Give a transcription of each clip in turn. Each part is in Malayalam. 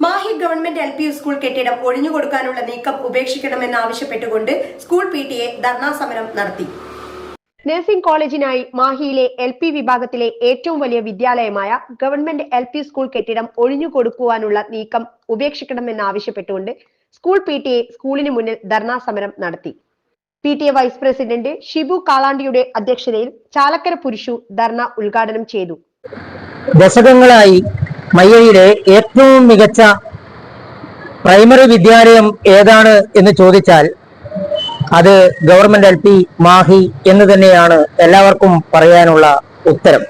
Mahe government L P U school കെട്ടിടം ഒഴിഞ്ഞുകൊടുക്കാനുള്ള നീക്കം ഉപേക്ഷിക്കണമെന്നാവശ്യപ്പെട്ടുകൊണ്ട് school P T A dharna സമരം നടത്തി. നഴ്സിംഗ് കോളേജിനായി മാഹിയിലെ എൽ പി വിഭാഗത്തിലെ ഏറ്റവും വലിയ വിദ്യാലയമായ ഗവൺമെന്റ് എൽ പി സ്കൂൾ കെട്ടിടം ഒഴിഞ്ഞുകൊടുക്കുവാനുള്ള നീക്കം ഉപേക്ഷിക്കണമെന്നാവശ്യപ്പെട്ടുകൊണ്ട് സ്കൂൾ പി ടി എ സ്കൂളിന് മുന്നിൽ ധർണാ സമരം നടത്തി. P T A vice president Shibu കാളാണ്ടിയുടെ അധ്യക്ഷതയിൽ ചാലക്കര പുരുഷു ധർണ ഉദ്ഘാടനം ചെയ്തു. ദശകങ്ങളായി മയ്യയിലെ ഏറ്റവും മികച്ച പ്രൈമറി വിദ്യാലയം ഏതാണ് എന്ന് ചോദിച്ചാൽ അത് ഗവൺമെന്റ് എൽ പി മാഹി എന്ന് തന്നെയാണ് എല്ലാവർക്കും പറയാനുള്ള ഉത്തരം.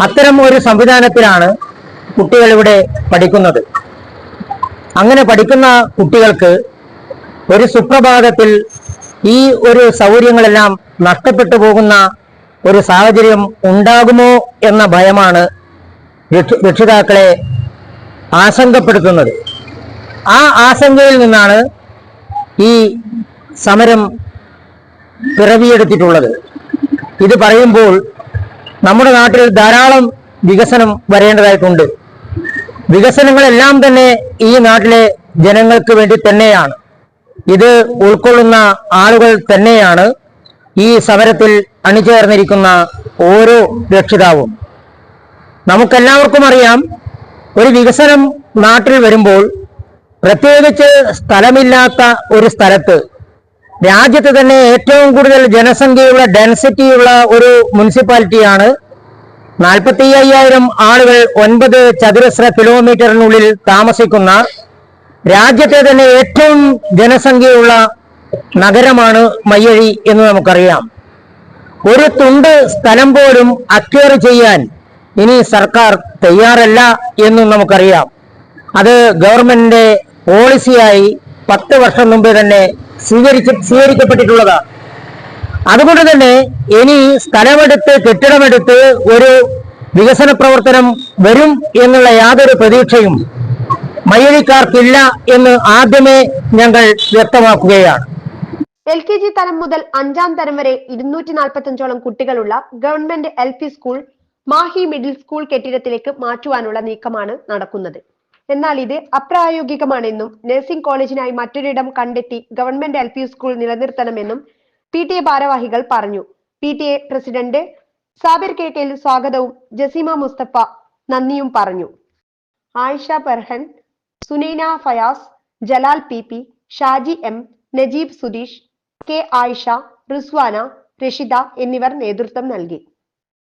അത്തരം ഒരു സംവിധാനത്തിലാണ് കുട്ടികൾ ഇവിടെ പഠിക്കുന്നത്. അങ്ങനെ പഠിക്കുന്ന കുട്ടികൾക്ക് ഒരു സുപ്രഭാതത്തിൽ ഈ ഒരു സൗകര്യങ്ങളെല്ലാം നഷ്ടപ്പെട്ടു പോകുന്ന ഒരു സാഹചര്യം ഉണ്ടാകുമോ എന്ന ഭയമാണ് രക്ഷിതാക്കളെ ആശങ്കപ്പെടുത്തുന്നത്. ആ ആശങ്കയിൽ നിന്നാണ് ഈ സമരം പിറവിയെടുത്തിട്ടുള്ളത്. ഇത് പറയുമ്പോൾ നമ്മുടെ നാട്ടിൽ ധാരാളം വികസനം വരേണ്ടതായിട്ടുണ്ട്. വികസനങ്ങളെല്ലാം തന്നെ ഈ നാട്ടിലെ ജനങ്ങൾക്ക് വേണ്ടി തന്നെയാണ്. ഇത് ഉൾക്കൊള്ളുന്ന ആളുകൾ തന്നെയാണ് ഈ സമരത്തിൽ അണിചേർന്നിരിക്കുന്ന ഓരോ രക്ഷിതാവും. നമുക്കെല്ലാവർക്കും അറിയാം ഒരു വികസനം നാട്ടിൽ വരുമ്പോൾ പ്രത്യേകിച്ച് സ്ഥലമില്ലാത്ത ഒരു സ്ഥലത്ത് രാജ്യത്ത് തന്നെ ഏറ്റവും കൂടുതൽ ജനസംഖ്യയുള്ള ഡെൻസിറ്റിയുള്ള ഒരു മുനിസിപ്പാലിറ്റിയാണ് നാൽപ്പത്തി അയ്യായിരം ആളുകൾ ഒൻപത് ചതുരശ്ര കിലോമീറ്ററിനുള്ളിൽ താമസിക്കുന്ന രാജ്യത്തെ തന്നെ ഏറ്റവും ജനസംഖ്യയുള്ള നഗരമാണ് മയ്യഴി എന്ന് നമുക്കറിയാം. ഒരു തുണ്ട് സ്ഥലം പോലും അക്വയർ ചെയ്യാൻ ഇനി സർക്കാർ തയ്യാറല്ല എന്നും നമുക്കറിയാം. അത് ഗവൺമെന്റിന്റെ പോളിസിയായി പത്ത് വർഷം മുമ്പ് തന്നെ സ്വീകരിച്ച് സ്വീകരിക്കപ്പെട്ടിട്ടുള്ളതാണ് അതുകൊണ്ട് തന്നെ ഇനി സ്ഥലമെടുത്ത് കെട്ടിടമെടുത്ത് ഒരു വികസന പ്രവർത്തനം വരും എന്നുള്ള യാതൊരു പ്രതീക്ഷയും മയ്യഴിക്കാർക്കില്ല എന്ന് ആദ്യമേ ഞങ്ങൾ വ്യക്തമാക്കുകയാണ്. എൽ കെ ജി തലം മുതൽ അഞ്ചാം തരം വരെ ഇരുന്നൂറ്റി നാൽപ്പത്തഞ്ചോളം കുട്ടികളുള്ള government L P school Mahe middle school കെട്ടിടത്തിലേക്ക് മാറ്റുവാനുള്ള നീക്കമാണ് നടക്കുന്നത്. എന്നാൽ ഇത് അപ്രായോഗികമാണെന്നും നഴ്സിംഗ് കോളേജിനായി മറ്റൊരിടം കണ്ടെത്തി ഗവൺമെന്റ് എൽ പി സ്കൂൾ നിലനിർത്തണമെന്നും പി ടി എ ഭാരവാഹികൾ പറഞ്ഞു. P T A president Sabir K കെയിൽ സ്വാഗതവും ജസീമ മുസ്തഫ നന്ദിയും പറഞ്ഞു. Ayisha Perhan Sunaina Fayas Jalal P P Shaji M Najeeb Sudheesh K Ayisha Rizwana Rashida എന്നിവർ നേതൃത്വം നൽകി.